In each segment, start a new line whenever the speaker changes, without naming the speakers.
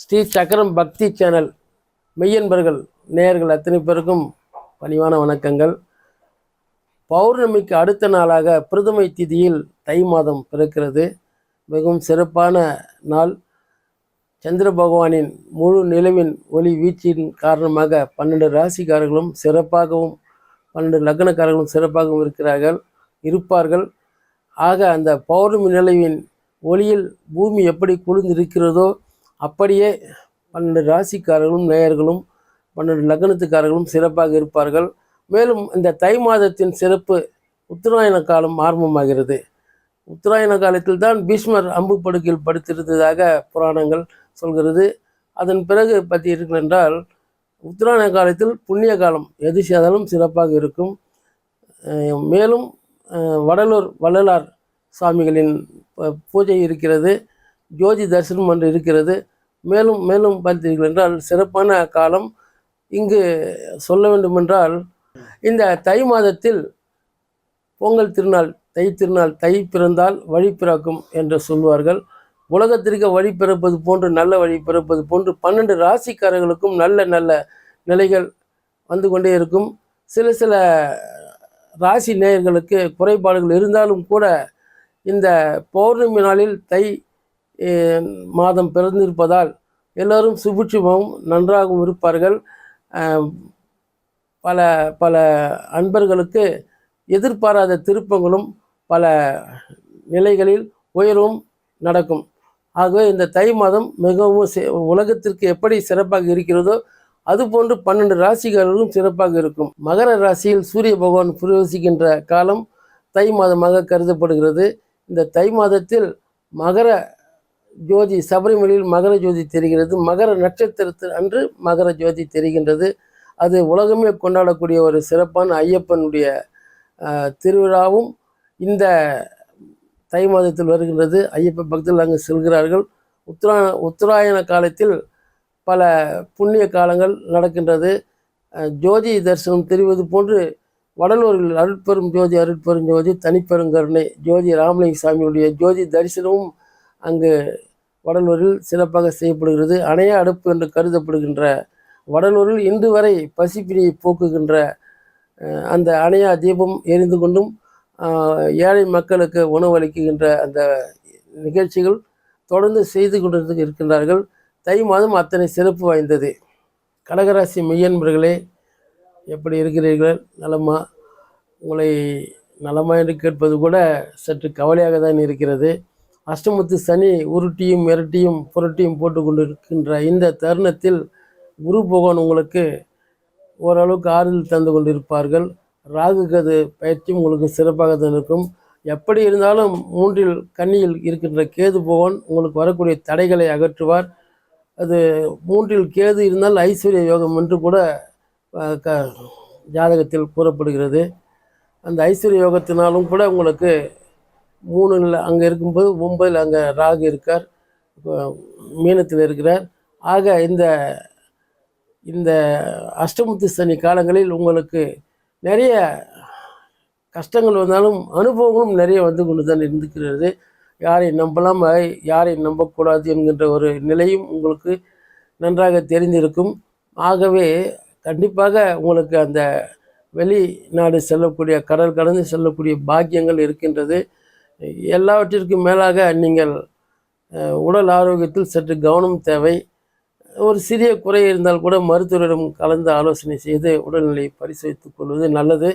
ஸ்ரீ சக்கரம் பக்தி சேனல் மெய்யன்பர்கள் நேயர்கள் அத்தனை பேருக்கும் பணிவான வணக்கங்கள். பௌர்ணமிக்கு அடுத்த நாளாக பிரதமை திதியில் தை மாதம் பிறக்கிறது. மிகவும் சிறப்பான நாள். சந்திர பகவானின் முழு நிலவின் ஒளி வீச்சின் காரணமாக பன்னெண்டு ராசிக்காரர்களும் சிறப்பாகவும் பன்னெண்டு லக்னக்காரர்களும் சிறப்பாகவும் இருக்கிறார்கள் இருப்பார்கள். ஆக அந்த பௌர்ணமி நிலவின் ஒளியில் பூமி எப்படி குளிர்ந்திருக்கிறதோ அப்படியே பன்னெண்டு ராசிக்காரர்களும் நேயர்களும் பன்னெண்டு லக்னத்துக்காரர்களும் சிறப்பாக இருப்பார்கள். மேலும் இந்த தை மாதத்தின் சிறப்பு உத்தராயண காலம் ஆரம்பமாகிறது. உத்தராயண காலத்தில் தான் பீஷ்மர் அம்பு படுக்கையில் படுத்திருந்ததாக புராணங்கள் சொல்கிறது. அதன் பிறகு பற்றி இருக்கிறென்றால் உத்தராயண காலத்தில் புண்ணிய காலம் எது செய்தாலும் சிறப்பாக இருக்கும். மேலும் வடலூர் வள்ளலார் சுவாமிகளின் ப- பூஜை இருக்கிறது. ஜோதி தரிசனம் ஒன்று இருக்கிறது. மேலும் மேலும் பார்த்தீர்கள் என்றால் சிறப்பான காலம் இங்கு சொல்ல வேண்டுமென்றால் இந்த தை மாதத்தில் பொங்கல் திருநாள் தை திருநாள் தை பிறந்தால் வழி பிறக்கும் என்று சொல்வார்கள். உலகத்திற்கு வழி பிறப்பது போன்று நல்ல வழி பிறப்பது போன்று பன்னெண்டு ராசிக்காரர்களுக்கும் நல்ல நல்ல நிலைகள் வந்து கொண்டே இருக்கும். சில சில ராசி நேயர்களுக்கு குறைபாடுகள் இருந்தாலும் கூட இந்த பௌர்ணமி நாளில் தை மாதம் பிறந்திருப்பதால் எல்லோரும் சுபிட்சமாகவும் நன்றாகவும் இருப்பார்கள். பல பல அன்பர்களுக்கு எதிர்பாராத திருப்பங்களும் பல நிலைகளில் உயர்வும் நடக்கும். ஆகவே இந்த தை மாதம் மிகவும் உலகத்திற்கு எப்படி சிறப்பாக இருக்கிறதோ அதுபோன்று பன்னெண்டு ராசிகளும் சிறப்பாக இருக்கும். மகர ராசியில் சூரிய பகவான் பிரவேசிக்கின்ற காலம் தை மாதமாக கருதப்படுகிறது. இந்த தை மாதத்தில் மகர ஜோதி சபரிமலையில் மகர ஜோதி தெரிகிறது. மகர நட்சத்திரத்தில் அன்று மகர ஜோதி தெரிகின்றது. அது உலகமே கொண்டாடக்கூடிய ஒரு சிறப்பான ஐயப்பனுடைய திருவிழாவும் இந்த தை மாதத்தில் வருகின்றது. ஐயப்ப பக்தர்கள் அங்கு செல்கிறார்கள். உத்தரா உத்தராயண காலத்தில் பல புண்ணிய காலங்கள் நடக்கின்றது. ஜோதி தரிசனம் தெரிவது போன்று வடலூரில் அருட்பெரும் ஜோதி அருட்பெரும் ஜோதி தனிப்பெருங்கருணை ஜோதி ராமலிங்க சாமியுடைய ஜோதி தரிசனமும் அங்கு வடலூரில் சிறப்பாக செய்யப்படுகிறது. அணைய அடுப்பு என்று கருதப்படுகின்ற வடலூரில் இன்று வரை பசிப்பினியை போக்குகின்ற அந்த அணையா தீபம் எரிந்து கொண்டும் ஏழை மக்களுக்கு உணவளிக்கின்ற அந்த நிகழ்ச்சிகள் தொடர்ந்து செய்து கொண்டு இருக்கின்றார்கள். தை மாதம் அத்தனை சிறப்பு வாய்ந்தது. கடகராசி மெய்யன்பர்களே எப்படி இருக்கிறீர்கள்? நலமா? உங்களை நலமா என்று கேட்பது கூட சற்று கவலையாக தான் இருக்கிறது. அஷ்டமத்து சனி உருட்டியும் மிரட்டியும் புரட்டியும் போட்டு கொண்டிருக்கின்ற இந்த தருணத்தில் குரு பகவான் உங்களுக்கு ஓரளவுக்கு ஆறுதல் தந்து கொண்டிருப்பார்கள். ராகு கது பயிற்சியும் உங்களுக்கு சிறப்பாக தான் இருக்கும் எப்படி இருந்தாலும் மூன்றில் கன்னியில் இருக்கின்ற கேது பகவான் உங்களுக்கு வரக்கூடிய தடைகளை அகற்றுவார். அது மூன்றில் கேது இருந்தால் ஐஸ்வர்ய யோகம் என்று கூட க ஜாதகத்தில் கூறப்படுகிறது. அந்த ஐஸ்வர்ய யோகத்தினாலும் கூட உங்களுக்கு மூணில் அங்கே இருக்கும்போது மும்பையில் அங்கே ராகு இருக்கார். மீனத்தில் இருக்கிறார். ஆக இந்த இந்த அஷ்டமுத்து சனி காலங்களில் உங்களுக்கு நிறைய கஷ்டங்கள் வந்தாலும் அனுபவங்களும் நிறைய வந்து கொண்டு தான் இருந்துக்கிறது. யாரை நம்பலாம் யாரை நம்பக்கூடாது என்கின்ற ஒரு நிலையும் உங்களுக்கு நன்றாக தெரிந்திருக்கும். ஆகவே கண்டிப்பாக உங்களுக்கு அந்த வெளிநாடு செல்லக்கூடிய கடல் கடந்து செல்லக்கூடிய பாக்கியங்கள் இருக்கின்றது. எல்லாவற்றிற்கும் மேலாக நீங்கள் உடல் ஆரோக்கியத்தில் சற்று கவனம் தேவை. ஒரு சிறிய குறை இருந்தால் கூட மருத்துவரிடம் கலந்து ஆலோசனை செய்து உடல்நிலையை பரிசோதித்துக் கொள்வது நல்லது.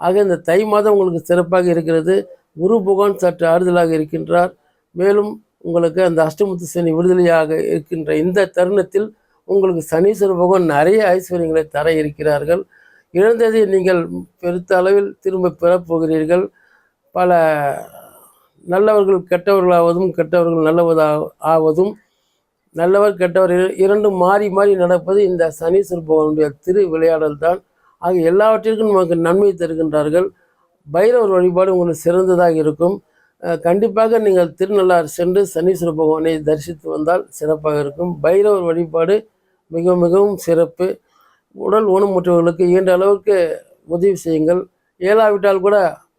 ஆக இந்த தை மாதம் உங்களுக்கு சிறப்பாக இருக்கிறது. குரு பகவான் சற்று ஆறுதலாக இருக்கின்றார். மேலும் உங்களுக்கு அந்த அஷ்டமுத்து சனி விடுதலையாக இருக்கின்ற இந்த தருணத்தில் உங்களுக்கு சனீஸ்வர பகவான் நிறைய ஐஸ்வர்யங்களை தர இருக்கிறார்கள். இழந்ததை நீங்கள் பெருத்த அளவில் திரும்ப பெறப்போகிறீர்கள் பல நல்லவர்கள் கெட்டவர்களாவதும் கெட்டவர்கள் நல்லவதா ஆவதும் நல்லவர் கெட்டவர் இரண்டும் மாறி மாறி நடப்பது இந்த சனீஸ்வர பகவானுடைய திரு விளையாடல் தான். ஆக எல்லாவற்றிற்கும் நமக்கு நன்மை தருகின்றார்கள். பைரவர் வழிபாடு உங்களுக்கு சிறந்ததாக இருக்கும். கண்டிப்பாக நீங்கள் திருநள்ளாறு சென்று சனீஸ்வர பகவானை தரிசித்து வந்தால் சிறப்பாக இருக்கும். பைரவர் வழிபாடு மிக மிகவும் சிறப்பு. உடல் ஊனமுற்றவர்களுக்கு இயன்ற அளவுக்கு உதவி செய்யுங்கள். இயலாவிட்டால் கூட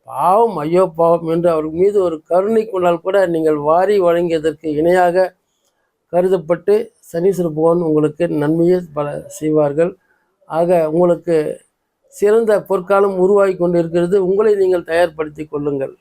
பாவம் ஐயோ பாவம் என்று அவர் மீது ஒரு கருணை கொண்டால் கூட நீங்கள் வாரி வழங்கியதற்கு இணையாக கருதப்பட்டு சனீஸ்வர பகவான் உங்களுக்கு நன்மையை பல செய்வார்கள். ஆக உங்களுக்கு சிறந்த பொற்காலம் உருவாகி கொண்டிருக்கிறது. உங்களை நீங்கள் தயார்படுத்தி கொள்ளுங்கள்.